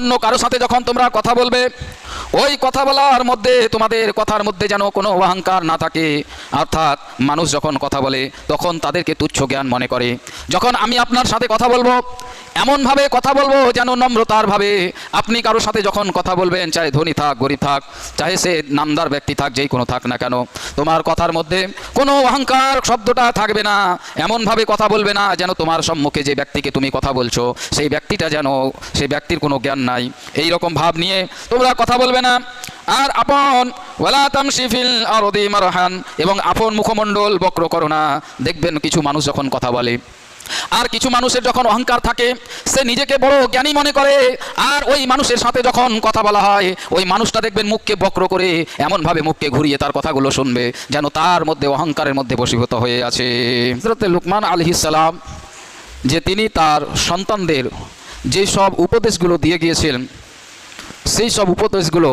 অন্য কারও সাথে যখন তোমরা কথা বলবে, ওই কথা বলার মধ্যে তোমাদের কথার মধ্যে যেন কোনো অহংকার না থাকে। অর্থাৎ মানুষ যখন কথা বলে, তখন তাদেরকে তুচ্ছ জ্ঞান মনে করে। যখন আমি আপনার সাথে কথা বলব এমনভাবে কথা বলব যেন নম্রতার ভাবে। আপনি কারোর সাথে যখন কথা বলবেন চাহে ধনী থাক, গরিব থাক, চাহে সে নামদার ব্যক্তি থাক, যেই কোনো থাক না কেন। তোমার কথার মধ্যে কোনো অহংকার শব্দটা থাকবে না। এমনভাবে কথা বলবে না যেন তোমার সম্মুখে যে ব্যক্তিকে তুমি কথা বলছো, সেই ব্যক্তিটা যেন, সেই ব্যক্তির কোনো জ্ঞান নাই। এই রকম ভাব নিয়ে তোমরা কথা বলবে না। আর আপন, ওয়ালা তামশিফিল আরদি মারহান, এবং আপন মুখমণ্ডল বক্র করো না। দেখবেন কিছু মানুষ যখন কথা বলে আর কিছু মানুষের যখন অহংকার থাকে, সে নিজেকে বড় জ্ঞানী মনে করে। আর ওই মানুষের সাথে যখন কথা বলা হয়, ওই মানুষটা দেখবেন মুখকে বক্র করে এমনভাবে মুখকে ঘুরিয়ে তার কথাগুলো শুনবে, যেন তার মধ্যে অহংকারের মধ্যে বসীভূত হয়ে আছে। লুকমান আলহিসাল্লাম যে তিনি তার সন্তানদের যে সব উপদেশগুলো দিয়ে গিয়েছিলেন, সেই সব উপদেশগুলো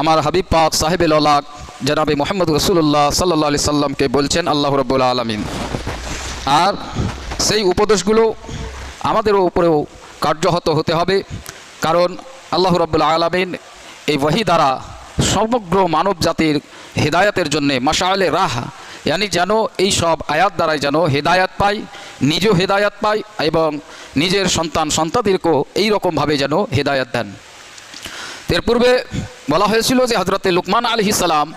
আমার হাবিব পাক সাহেবেল আলাক জনাবে মোহাম্মদ রসুল্লাহ সাল্লা সাল্লামকে বলছেন, আল্লাহ রব্বুল আলমিন। আর সেই উপদেশগুলো আমাদেরও উপরেও কার্যহত হতে হবে। কারণ আল্লাহ রব্বুল আলমিন এই ওয়াহি দ্বারা সমগ্র মানব জাতির হেদায়াতের জন্যে মাসালে রাহ, ইয়ানি যেন এই সব আয়াত দ্বারাই যেন হেদায়াত পায়, নিজেও হেদায়াত পায় এবং নিজের সন্তান সন্তানদেরকেও এই রকমভাবে যেন হেদায়াত দেন। এর পূর্বে বলা হয়েছিল যে হজরতে লুকমান আলহি সালাম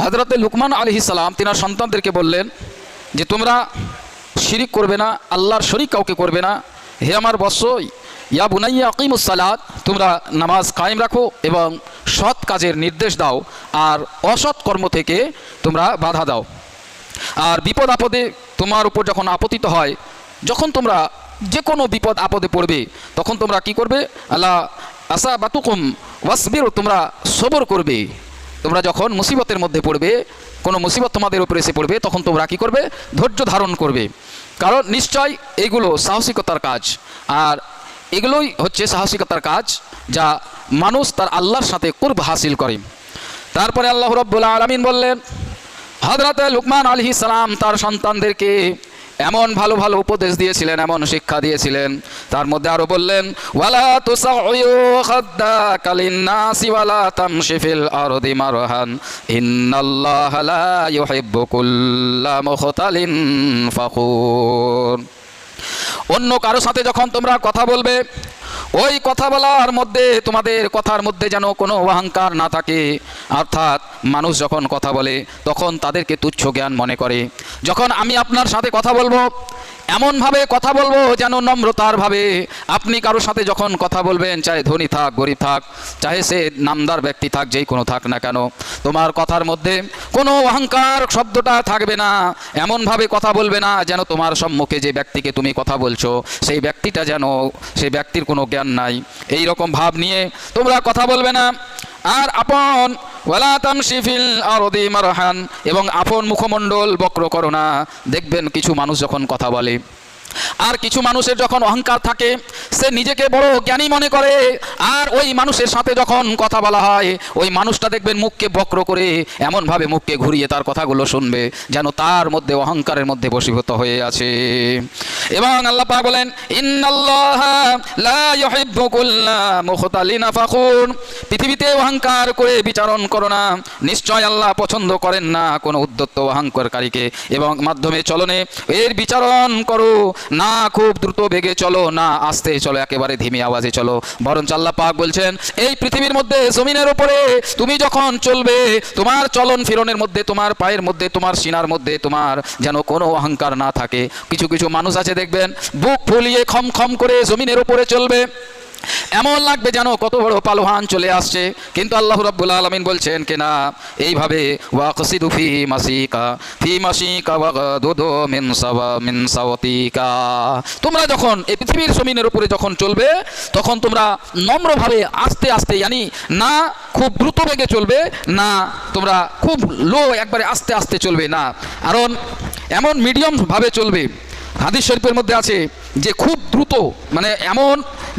হজরতে লুকমান আলহি সালাম তিনার সন্তানদেরকে বললেন যে তোমরা শিরিক করবে না, আল্লাহর শরিক কাউকে করবে না। হে আমার বৎস ইয়া বুনাইয়া আকিমুসালাত তোমরা নামাজ কায়েম রাখো এবং সৎ কাজের নির্দেশ দাও আর অসৎ কর্ম থেকে তোমরা বাধা দাও। আর বিপদ আপদে তোমার উপর যখন আপতিত হয়, যখন তোমরা যে কোনো বিপদ আপদে পড়বে, তখন তোমরা কি করবে? আল্লাহ আসা বাতুকুম ওয়াসবির, তোমরা সবর করবে। তোমরা যখন মুসিবতের মধ্যে পড়বে, কোনো মুসিবত তোমাদের উপরে এসে পড়বে, তখন তোমরা কি করবে? ধৈর্য ধারণ করবে। কারণ নিশ্চয় এগুলো সাহসিকতার কাজ। আর এগুলোই হচ্ছে সাহসিকতার কাজ যা মানুষ তার আল্লাহর সাথে কুর্ব হাসিল করে। তারপরে আল্লাহ রব্বুল আলমিন বললেন হজরতে লুকমান আলহি সালাম তার সন্তানদেরকে এমন ভালো ভালো উপদেশ দিয়েছিলেন, এমন শিক্ষা দিয়েছিলেন তার মধ্যে আরও বললেন, ওয়ালা তুসাউয়ু খাদ্দাকা লিন্নাসি ওয়ালা তামশি ফিল আরদি মারহান। ইন্নাল্লাহা লা ইউহিব্বু কুল্লা মুখতালিন ফাখুর। অন্য কারও সাথে যখন তোমরা কথা বলবে, ওই কথা বলার মধ্যে তোমাদের কথার মধ্যে যেন কোনো অহংকার না থাকে। অর্থাৎ মানুষ যখন কথা বলে, তখন তাদেরকে তুচ্ছ জ্ঞান মনে করে। যখন আমি আপনার সাথে কথা বলব এমনভাবে কথা বলব যেন নম্রতার ভাবে। আপনি কারোর সাথে যখন কথা বলবেন, চাহে ধনী থাক, গরিব থাক, চাহে সে নামদার ব্যক্তি থাক, যেই কোনো থাক না কেন, তোমার কথার মধ্যে কোনো অহংকার শব্দটা থাকবে না। এমনভাবে কথা বলবে না যেন তোমার সম্মুখে যে ব্যক্তিকে তুমি কথা বলছো, সেই ব্যক্তিটা যেন, সেই ব্যক্তির কোনো জ্ঞান নাই। এই রকম ভাব নিয়ে তোমরা কথা বলবে না। আর আপন মারহান এবং আপন মুখমণ্ডল বক্র করোনা দেখবেন কিছু মানুষ যখন কথা বলে আর কিছু মানুষের যখন অহংকার থাকে, সে নিজেকে বড় জ্ঞানী মনে করে। আর ওই মানুষের সাথে যখন কথা বলা হয়, ওই মানুষটা দেখবেন মুখকে বক্র করে এমনভাবে মুখকে ঘুরিয়ে তার কথাগুলো শুনবে, যেন তার মধ্যে অহংকারের মধ্যে বসীভূত হয়ে আছে। এবং আল্লাহ পাক বলেন পৃথিবীতে অহংকার করে বিচারণ করো না। নিশ্চয় আল্লাহ পছন্দ করেন না কোনো উদ্যত্ত অহংকারকারীকে এবং মাধ্যমে চলনে এর বিচারণ করো। না, খুব দ্রুত বেগে চলো, না আস্তে চলো, একেবারে ধিমি আওয়াজে চলো। বরঞ্চ আল্লাহ পাক বলছেন, এই পৃথিবীর মধ্যে, জমিনের উপরে তুমি যখন চলবে, তোমার চলন ফিরনের মধ্যে, তোমার পায়ের মধ্যে, তোমার সিনার মধ্যে, তোমার যেন কোনো অহংকার না থাকে। কিছু কিছু মানুষ আছে, দেখবেন, বুক ফুলিয়ে খম খম করে জমিনের উপরে চলবে। এমন লাগবে যেন কত বড় পালোহান চলে আসছে। কিন্তু আল্লাহ রাব্বুল আলামিন বলছেন কেনা এইভাবে ওয়াকসিদু ফি মাসিকা ফি মাসিকা ওয়াগদুদু মিন সাওয়া মিন তোমরা যখন এই পৃথিবীর জমিনের উপরে যখন চলবে, তখন তোমরা নম্রভাবে আস্তে আস্তে জানি না খুব দ্রুত বেগে চলবে, না তোমরা খুব লো একবারে আস্তে আস্তে চলবে, না। কারণ এমন মিডিয়াম ভাবে চলবে হাদিস শরীফের মধ্যে আছে যে খুব দ্রুত মানে এমন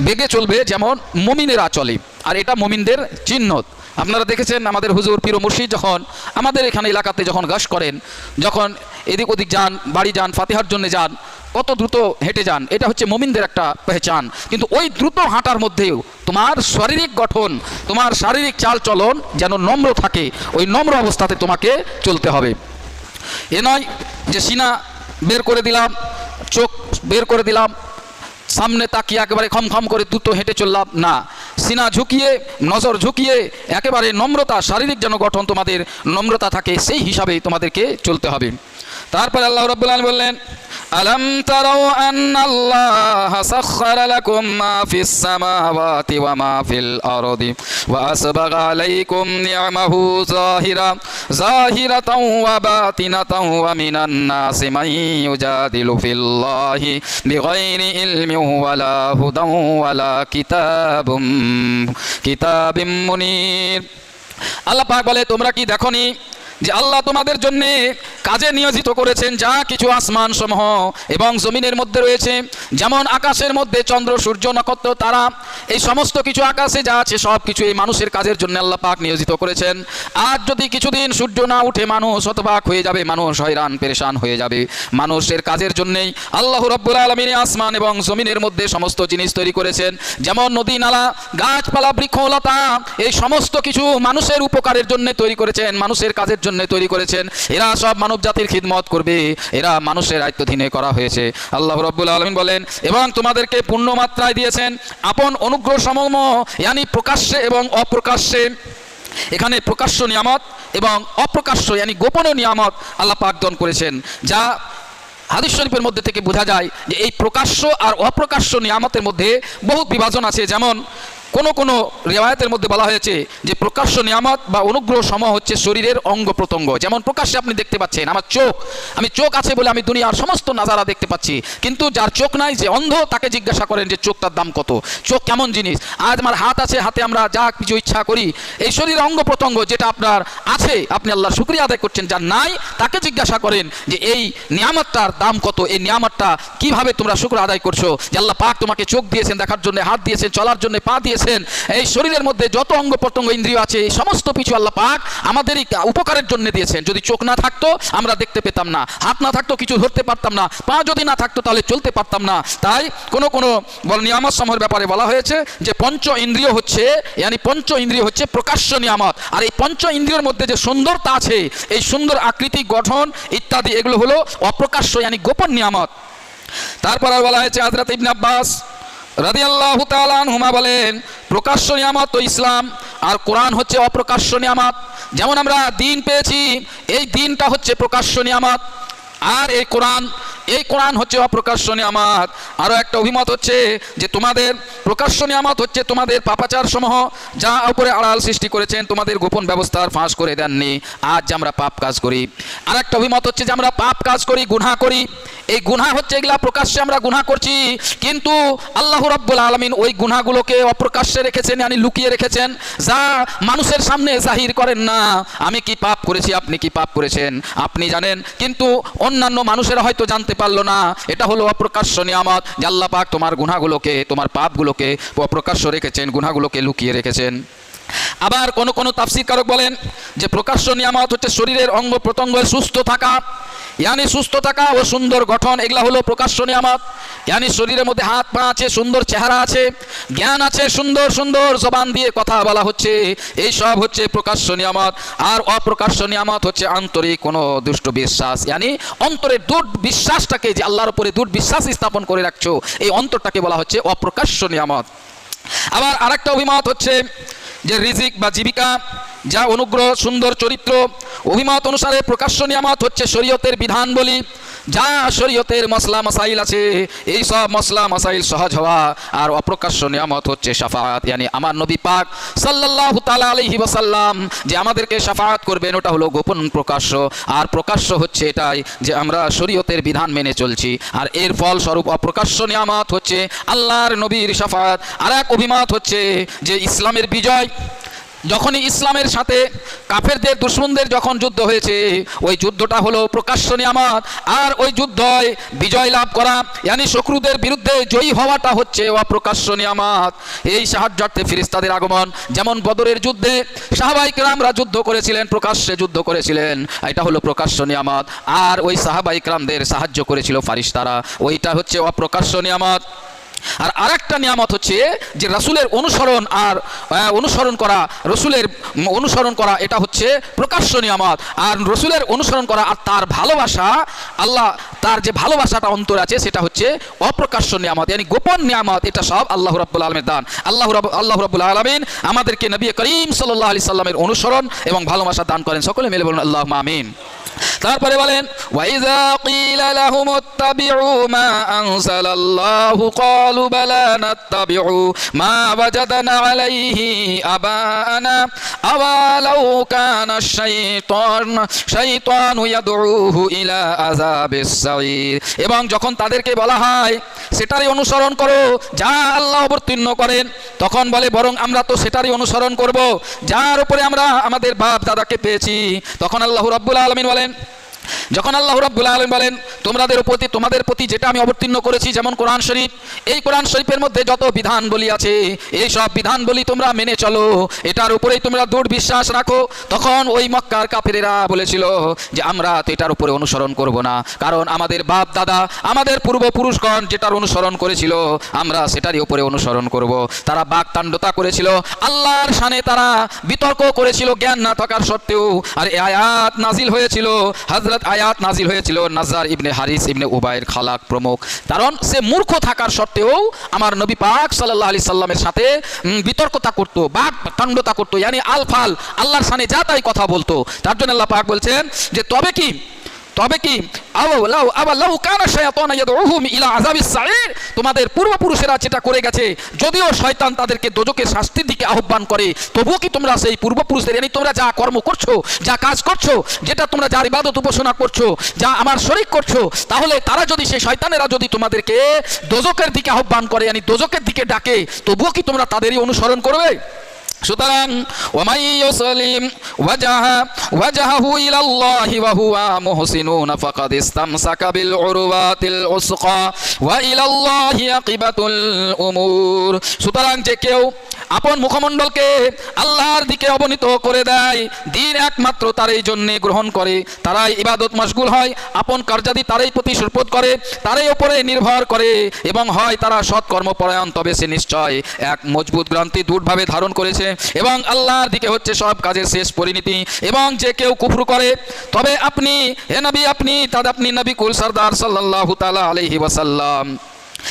বেগে চলবে যেমন মমিনেরা চলে। আর এটা মমিনদের চিহ্ন আপনারা দেখেছেন আমাদের হুজুর পীর মুর্শিদ যখন আমাদের এখানে এলাকাতে যখন গাছ করেন, যখন এদিক ওদিক যান, বাড়ি যান, ফাতেহার জন্য যান, কত দ্রুত হেঁটে যান, এটা হচ্ছে মমিনদের একটা পেহচান। কিন্তু ওই দ্রুত হাঁটার মধ্যেও তোমার শারীরিক গঠন, তোমার শারীরিক চাল চলন যেন নম্র থাকে, ওই নম্র অবস্থাতে তোমাকে চলতে হবে। এ নয় যে সিনা বের করে দিলাম, চোখ বের করে দিলাম, সামনে তাকিয়ে একেবারে খম খম করে দ্রুত হেঁটে চললাম। না, সিনা ঝুঁকিয়ে, নজর ঝুঁকিয়ে, একেবারে নম্রতা, শারীরিক যেন গঠন তোমাদের নম্রতা থাকে, সেই হিসাবে তোমাদেরকে চলতে হবে। তারপরে আল্লাহ রব্বুল আলম বললেন আন্নাল্লাহ সাখখারা লাকুম মা ফিস সামাওয়াতি ওয়া মা ফিল আরদি ওয়া আসবাগা আলাইকুম নি'মাহু যাহিরা, যাহিরাতাও ওয়া বাতিনাতাও ওয়া মিনান নাসি মান ইউজাদিলু ফিল্লাহি বিগাইরি ইলমিন ওয়ালা হুদান ওয়ালা কিতাবুম, কিতাবিম মুনির। আল্লাহ পাক বলে, তোমরা কি দেখনি যে আল্লাহ তোমাদের জন্য কাজে নিয়োজিত করেছেন যা কিছু আসমান সমূহ এবং জমিনের মধ্যে রয়েছে। যেমন আকাশের মধ্যে চন্দ্র, সূর্য, নক্ষত্র, তারা, এই সমস্ত কিছু আকাশে যা আছে সব কিছু এই মানুষের কাজের জন্য আল্লাহ পাক নিয়োজিত করেছেন। আর যদি কিছুদিন সূর্য না উঠে মানুষ হতবাক হয়ে যাবে, মানুষ হয়রান, পেরেশান হয়ে যাবে। মানুষের কাজের জন্যেই আল্লাহ রব্বুল আলমিন আসমান এবং জমিনের মধ্যে সমস্ত জিনিস তৈরি করেছেন। যেমন নদী, নালা, গাছপালা, বৃক্ষলতা, এই সমস্ত কিছু মানুষের উপকারের জন্য তৈরি করেছেন, মানুষের কাজের জন্য তৈরি করেছেন। এরা সব মানব জাতির খিদমত করবে। এরা মানুষের আয়ত্তধীনে করা হয়েছে। আল্লাহ রব্বুল আলমিন বলেন, এবং তোমাদেরকে পূর্ণ মাত্রায় দিয়েছেন আপন অনুগ্রহ সমম ইয়ানি প্রকাশ্যে এবং অপ্রকাশ্যে। এখানে প্রকাশ্য নিয়ামত এবং অপ্রকাশ্য, ইয়ানি গোপনীয় নিয়ামত আল্লাহ পাকদন করেছেন। যা হাদিস শরীফের মধ্যে থেকে বোঝা যায় যে এই প্রকাশ্য আর অপ্রকাশ্য নিয়ামতের মধ্যে বহু বিভাজন আছে। যেমন কোন কোন রেওয়ায়তের মধ্যে বলা হয়েছে যে প্রকাশ্য নিয়ামত বা অনুগ্রহ সম হচ্ছে শরীরের অঙ্গ প্রত্যঙ্গ। যেমন প্রকাশ্যে আপনি দেখতে পাচ্ছেন, আমার চোখ, আমি চোখ আছে বলে আমি দুনিয়ার সমস্ত নাজারা দেখতে পাচ্ছি। কিন্তু যার চোখ নাই, যে অন্ধ, তাকে জিজ্ঞাসা করেন যে চোখটার দাম কত? চোখ কেমন জিনিস? আজ আমার হাত আছে, হাতে আমরা যা কিছু ইচ্ছা করি, এই শরীরের অঙ্গ প্রত্যঙ্গ যেটা আপনার আছে, আপনি আল্লাহ শুক্রিয়া আদায় করছেন। যার নাই, তাকে জিজ্ঞাসা করেন যে এই নিয়ামতটার দাম কত? এই নিয়ামতটা কীভাবে তোমরা শুক্র আদায় করছ? যে আল্লাহ পাক তোমাকে চোখ দিয়েছেন, দেখার জন্য, হাত দিয়েছেন, চলার জন্য, পা দিয়েছেন। এই শরীরের মধ্যে যত অঙ্গ প্রত্যঙ্গ, ইন্দ্রিয় আছে, এই সমস্ত কিছু আল্লাহ পাক আমাদেরই উপকারের জন্য দিয়েছেন। যদি চোখ না থাকতো, আমরা দেখতে পেতাম না। হাত না থাকতো, কিছু ধরতে পারতাম না। পা যদি না থাকতো, তাহলে চলতে পারতাম না। তাই কোনো কোনো নিয়ামত সমূহের ব্যাপারে বলা হয়েছে যে, পঞ্চ ইন্দ্রিয় হচ্ছে, ইয়ানি পঞ্চ ইন্দ্রিয় হচ্ছে প্রকাশ্য নিয়ামত। আর এই পঞ্চ ইন্দ্রিয়র মধ্যে যে সুন্দরতা আছে, এই সুন্দর আকৃতি, গঠন ইত্যাদি, এগুলো হলো অপ্রকাশ্য, ইয়ানি গোপন নিয়ামত। তারপর আর বলা হয়েছে হাজরত ইবনে আব্বাস রাদিয়াল্লাহু তাআলা হুমা বলেন, প্রকাশ্য নিয়ামত তো ইসলাম, আর কোরআন হচ্ছে অপ্রকাশ্য নিয়ামত। যেমন আমরা দিন পেয়েছি, এই দিনটা হচ্ছে প্রকাশ্য নিয়ামত। আর এই কোরআন এই কোরআন হচ্ছে অপ্রকাশ্য নিয়ামত। আরও একটা অভিমত হচ্ছে যে তোমাদের, প্রকাশ্য নিয়ামত হচ্ছে তোমাদের পাপাচার সমূহ যা উপরে আড়াল সৃষ্টি করেছেন, তোমাদের গোপন ব্যবস্থার ফাঁস করে দেননি। আজ আমরা পাপ কাজ করি। আর একটা অভিমত হচ্ছে যে আমরা পাপ কাজ করি, গুনাহ করি। এই গুনাহ হচ্ছে এগুলা প্রকাশ্যে আমরা গুনাহ করছি, কিন্তু আল্লাহ রাব্বুল আলামিন ওই গুনাহগুলোকে অপ্রকাশ্যে রেখেছেন yani লুকিয়ে রেখেছেন, যা মানুষের সামনে জাহির করেন না। আমি কি পাপ করেছি, আপনি কি পাপ করেছেন? আপনি জানেন, কিন্তু অন্যান্য মানুষেরা হয়তো জানতে পারল না। এটা হলো অপ্রকাশ্য নিয়ামত যে আল্লাহ পাক তোমার গুনাহগুলোকে, তোমার পাপগুলোকে অপ্রকাশ্য রেখেছেন, গুনাহগুলোকে লুকিয়ে রেখেছেন। আবার কোন কোন তাফসির কারক বলেন যে প্রকাশ্য নিয়ামত হচ্ছে শরীরের অঙ্গ প্রত্যঙ্গের সুস্থ থাকা। ইয়ানি সুস্থ থাকা ও সুন্দর গঠন এগুলা হলো প্রকাশ্য নিয়ামত ইয়ানি শরীরের মধ্যে হাত পা আছে সুন্দর চেহারা আছে জ্ঞান আছে সুন্দর সুন্দর জবান দিয়ে কথা বলা হচ্ছে এই সব হচ্ছে প্রকাশ্য নিয়ামত আর অপ্রকাশ্য নিয়ামত হচ্ছে আন্তরিক কোনো দুষ্ট বিশ্বাস ইয়ানি অন্তরের দূর বিশ্বাসটাকে যে আল্লাহর উপরে দূর বিশ্বাস স্থাপন করে রাখছো এই অন্তরটাকে বলা হচ্ছে অপ্রকাশ্য নিয়ামত আবার আরেকটা অভিমত হচ্ছে যে রিজিক বা জীবিকা, যা অনুগ্রহ, সুন্দর চরিত্র, অভিমত অনুসারে প্রকাশ্য নিয়ামত হচ্ছে শরীয়তের বিধান বলি। যা শরীয়তের মশলা মশাইল আছে, এই সব মশলা মশাইল সহজ হওয়া আর অপ্রকাশ্য নিয়ামত হচ্ছে সাফাত ইয়ানি আমার নবী পাক সাল্লাল্লাহু তাআলা আলাইহি ওয়াসাল্লাম যে আমাদেরকে সাফাত করবেন, ওটা হলো গোপন প্রকাশ্য। আর প্রকাশ্য হচ্ছে এটাই যে আমরা শরীয়তের বিধান মেনে চলছি। আর এর ফল স্বরূপ অপ্রকাশ্য নিয়ামত হচ্ছে আল্লাহর নবীর সাফাত আর এক অভিমত হচ্ছে যে ইসলামের বিজয় যখনই ইসলামের সাথে কাফেরদের, দুশ্মনদের যখন যুদ্ধ হয়েছে, ওই যুদ্ধটা হলো প্রকাশ্য নিয়ামত। আর ওই যুদ্ধয় বিজয় লাভ করা, ইয়ানি শত্রুদের বিরুদ্ধে জয়ী হওয়াটা হচ্ছে অপ্রকাশ্য নিয়ামত। এই সাহায্যার্থে ফিরিস্তাদের আগমন, যেমন বদরের যুদ্ধে সাহাবাইকরামরা যুদ্ধ করেছিলেন, প্রকাশ্যে যুদ্ধ করেছিলেন, এটা হলো প্রকাশ্য নিয়ামত। আর ওই সাহাবাইকরামদের সাহায্য করেছিল ফারিস্তারা, ওইটা হচ্ছে অপ্রকাশ্য নিয়ামত। আর আরেকটা নিয়ামত হচ্ছে যে রাসূলের অনুসরণ আর অনুসরণ করা, রসুলের অনুসরণ করা, এটা হচ্ছে প্রকাশ্য নিয়ামত। আর রসুলের অনুসরণ করা আর তার ভালোবাসা, আল্লাহ তার যে ভালোবাসাটা অন্তর আছে, সেটা হচ্ছে অপ্রকাশ্য নিয়ামত। yani গোপন নিয়ামত, এটা সব আল্লাহ রাব্বুল আলমের দান। আল্লাহ রাব, আল্লাহ রাব্বুল আলমিন আমাদেরকে নবী করিম সাল্লাল্লাহু আলাইহি সাল্লামের অনুসরণ এবং ভালোবাসা দান করেন। সকলে মিলে বলুন আল্লাহ আমিন। তারপরে বলেন মা আলাইহি এবং যখন তাদেরকে বলা হয়, সেটারই অনুসরণ করো, যা আল্লাহ অবতীর্ণ করেন। তখন বলে, বরং আমরা তো সেটারই অনুসরণ করব, যার উপরে আমরা আমাদের বাপ দাদাকে পেয়েছি। তখন আল্লাহ রাব্বুল আলামিন বলেন Um, যখন আল্লাহ রাব্বুল আলামিন বলেন তোমাদের প্রতি তোমাদের প্রতি যেটা আমি অবতীর্ণ করেছি, যেমন কোরআন শরীফ, এই কোরআন শরীফের মধ্যে যত বিধান বলি আছে, এই সব বিধান বলি তোমরা মেনে চলো। এটার উপরেই তোমরা দূঢ় বিশ্বাস রাখো। তখন ওই মক্কার কাফেরেরা বলেছিল যে, আমরা তো এটার উপরে অনুসরণ করব না। কারণ আমাদের বাপ দাদা, আমাদের পূর্বপুরুষগণ যেটার অনুসরণ করেছিল, আমরা সেটারই উপরে অনুসরণ করব। তারা বাকতাণ্ডতা করেছিল। আল্লাহর শানে তারা বিতর্ক করেছিল, জ্ঞান না থাকার সত্ত্বেও। আর আয়াত নাজিল হয়েছিল হযরত আয়াত নাজিল হয়েছিল নাজার ইবনে হারিস ইবনে উবায়ের খালাক প্রমুখ। কারণ সে মূর্খ থাকার সত্ত্বেও আমার নবী পাক সাল্লাহ আলি সাল্লামের সাথে বিতর্কতা করতো বাক তাণ্ডতা করতো, ইয়ানি আলফাল, আল্লাহর সানে যা তাই কথা বলতো। তার জন্য আল্লাহ পাক বলছেন যে, তবে কি তবে কি? তোমাদের পূর্বপুরুষেরা যেটা করে গেছে, যদিও শয়তান তাদেরকে দোজকের শাস্তির দিকে আহ্বান করে, তবুও কি তোমরা সেই পূর্বপুরুষদের yani তোমরা যা কর্ম করছ, যা কাজ করছ, যেটা তোমরা যার ইবাদত উপাসনা করছ, যা আমার শরীক করছ, তাহলে তারা যদি সেই শয়তানেরা যদি তোমাদেরকে দোজকের দিকে আহ্বান করে yani দোজকের দিকে ডাকে, তবুও কি তোমরা তাদেরই অনুসরণ করবে? সুতরাং ওমাই ইউসলিম ওয়াজাহা ওয়াজাহু ইলাল্লাহি ওয়া হুয়া মুহসিনুন, ফাকাদ ইসতামসাকা বিল উরওয়াতিল উসকা ওয়া ইলাল্লাহি আকিবাতুল উমুর। সুতরাং যে কেউ আপন মুখমণ্ডলকে আল্লাহর দিকে অবনীত করে দেয়। দিন একমাত্র তারই জন্যে গ্রহণ করে। তারাই ইবাদত মশগুল হয়, আপন কার্যাদি তারাই প্রতি সুরপোধ করে, তারাই ওপরে নির্ভর করে এবং হয় তারা সৎকর্ম পরায়ণ, তবে সে নিশ্চয় এক মজবুত গ্রান্তি দূরভাবে ধারণ করেছে এবং আল্লাহর দিকে হচ্ছে সব কাজের শেষ পরিণতি এবং যে কেউ কুফরু করে, তবে আপনি, হে নবী, আপনি তাদের আপনি নবী কুল সরদার সাল্লাল্লাহু তালা আলাইহি ওয়াসাল্লাম।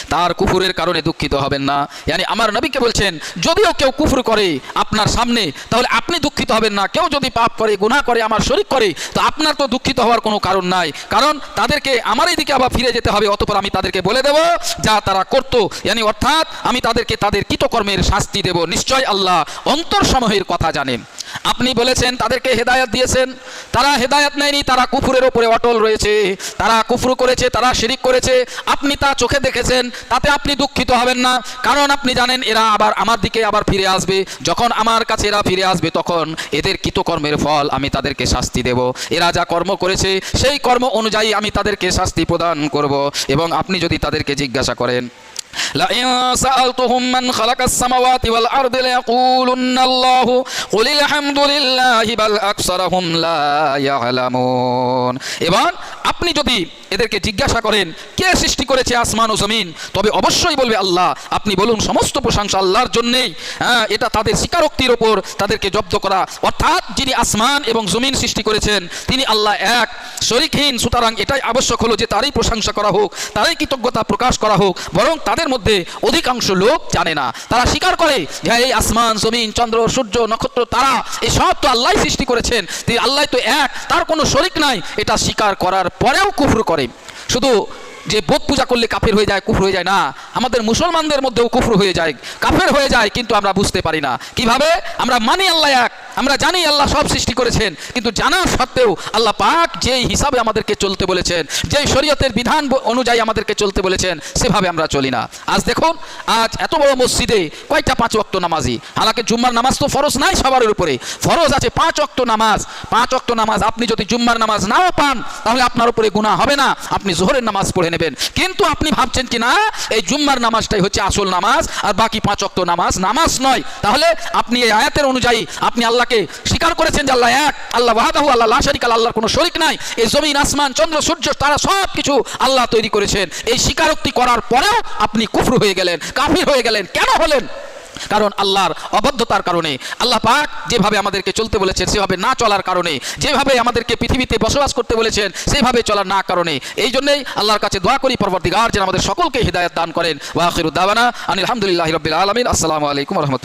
তার কুফুরের কারণে দুঃখিত হবেন না। yani আমার নবীকে বলছেন, যদিও কেউ কুফুর করে আপনার সামনে, তাহলে আপনি দুঃখিত হবেন না। কেউ যদি পাপ করে, গুনাহ করে, আমার শরীক করে, তো আপনার তো দুঃখিত হওয়ার কোনো কারণ নাই। কারণ তাদেরকে আমার এই দিকে আবার ফিরে যেতে হবে, অতপর আমি তাদেরকে বলে দেব যা তারা করতো। yani অর্থাৎ আমি তাদেরকে তাদের কৃতকর্মের শাস্তি দেব। নিশ্চয় আল্লাহ অন্তরসমূহের কথা জানেন। আপনি বলেছেন, তাদেরকে হেদায়াত দিয়েছেন। তারা হেদায়াত নেয়নি, তারা কুফুরের ওপরে অটল রয়েছে। তারা কুফরু করেছে, তারা শিরিক করেছে। আপনি তা চোখে দেখেছেন তাতে আপনি দুঃখিত হবেন না। কারণ আপনি জানেন, এরা আবার আমার দিকে আবার ফিরে আসবে। যখন আমার কাছে এরা ফিরে আসবে, তখন এদের কৃতকর্মের ফল আমি তাদেরকে শাস্তি দেব। এরা যা কর্ম করেছে, সেই কর্ম অনুযায়ী আমি তাদেরকে শাস্তি প্রদান করব। এবং আপনি যদি তাদেরকে জিজ্ঞাসা করেন لئن سألتهم من خلق السماوات والأرض ليقولن الله قل الحمد لله بل أكثرهم لا يعلمون এবং আপনি যদি এদেরকে জিজ্ঞাসা করেন কে সৃষ্টি করেছে আসমান ও জমিন তবে অবশ্যই বলবে আল্লাহ আপনি বলুন সমস্ত প্রশংসা আল্লাহর জন্যেই হ্যাঁ এটা তাদের স্বীকারোক্তির ওপর তাদেরকে জব্দ করা অর্থাৎ যিনি আসমান এবং জমিন সৃষ্টি করেছেন তিনি আল্লাহ এক শরিকহীন, সুতরাং এটাই আবশ্যক হলো যে তারই প্রশংসা করা হোক, তারই কৃতজ্ঞতা প্রকাশ করা হোক, বরং তাদের মধ্যে অধিকাংশ লোক জানে না। তারা স্বীকার করে যে এই আসমান, জমিন, চন্দ্র, সূর্য, নক্ষত্র, তারা এই সব তো আল্লাহ সৃষ্টি করেছেন। তিনি আল্লাহ তো এক, তার কোনো শরিক নাই। এটা স্বীকার করার পরেও কুফর করে। শুধু যে বোধ পূজা করলে কাফের হয়ে যায়, কুফর হয়ে যায় না। আমাদের মুসলমানদের মধ্যেও কুফর হয়ে যায়, কাফের হয়ে যায়, কিন্তু আমরা বুঝতে পারি না। কীভাবে? আমরা মানি আল্লাহ এক, আমরা জানি আল্লাহ সব সৃষ্টি করেছেন, কিন্তু জানা সত্ত্বেও আল্লাহ পাক যেই হিসাবে আমাদেরকে চলতে বলেছেন, যেই শরীয়তের বিধান অনুযায়ী আমাদেরকে চলতে বলেছেন, সেভাবে আমরা চলি না। আজ দেখুন, আজ এত বড় মসজিদে কয়টা পাঁচ ওয়াক্ত নামাজি? হালাকে জুম্মার নামাজ তো ফরজ নাই সবার উপরে। ফরজ আছে পাঁচ ওয়াক্ত নামাজ। পাঁচ ওয়াক্ত নামাজ আপনি যদি জুম্মার নামাজ নাও পান, তাহলে আপনার উপরে গুনাহ হবে না। আপনি জোহরের নামাজ পড়ে নেবেন। কিন্তু আপনি ভাবছেন কি না এই জুম্মার নামাজটাই হচ্ছে আসল নামাজ, আর বাকি পাঁচ অক্ত নামাজ নামাজ নয়। তাহলে আপনি এই আয়াতের অনুযায়ী আপনি আল্লাহকে স্বীকার করেছেন যে আল্লাহ এক, আল্লাহ ওয়াহাদাহু, আল্লাহ লা আল্লাহর কোনো শরিক নাই। এই জমিন, আসমান, চন্দ্র, সূর্য, তারা সব কিছু আল্লাহ তৈরি করেছেন। এই স্বীকারোক্তি করার পরেও আপনি কুফর হয়ে গেলেন, কাফির হয়ে গেলেন। কেন হলেন? কারণ আল্লাহর অবদ্ধতার কারণে, আল্লাহ পাক যেভাবে আমাদেরকে চলতে বলেছেন, সেভাবে না চলার কারণে, যেভাবে আমাদেরকে পৃথিবীতে বসবাস করতে বলেছেন, সেভাবে চলার না কারণে, এই জন্যই আল্লাহর কাছে দোয়া করি, পরবর্তীকার যেন আমাদের সকলকে হৃদায়ত দান করেন। ওয়াহির আনিল আলহামদুলিল্লাহ রবিল আলমিন। আসসালামু আলাইকুম রহমতুল্লাহ।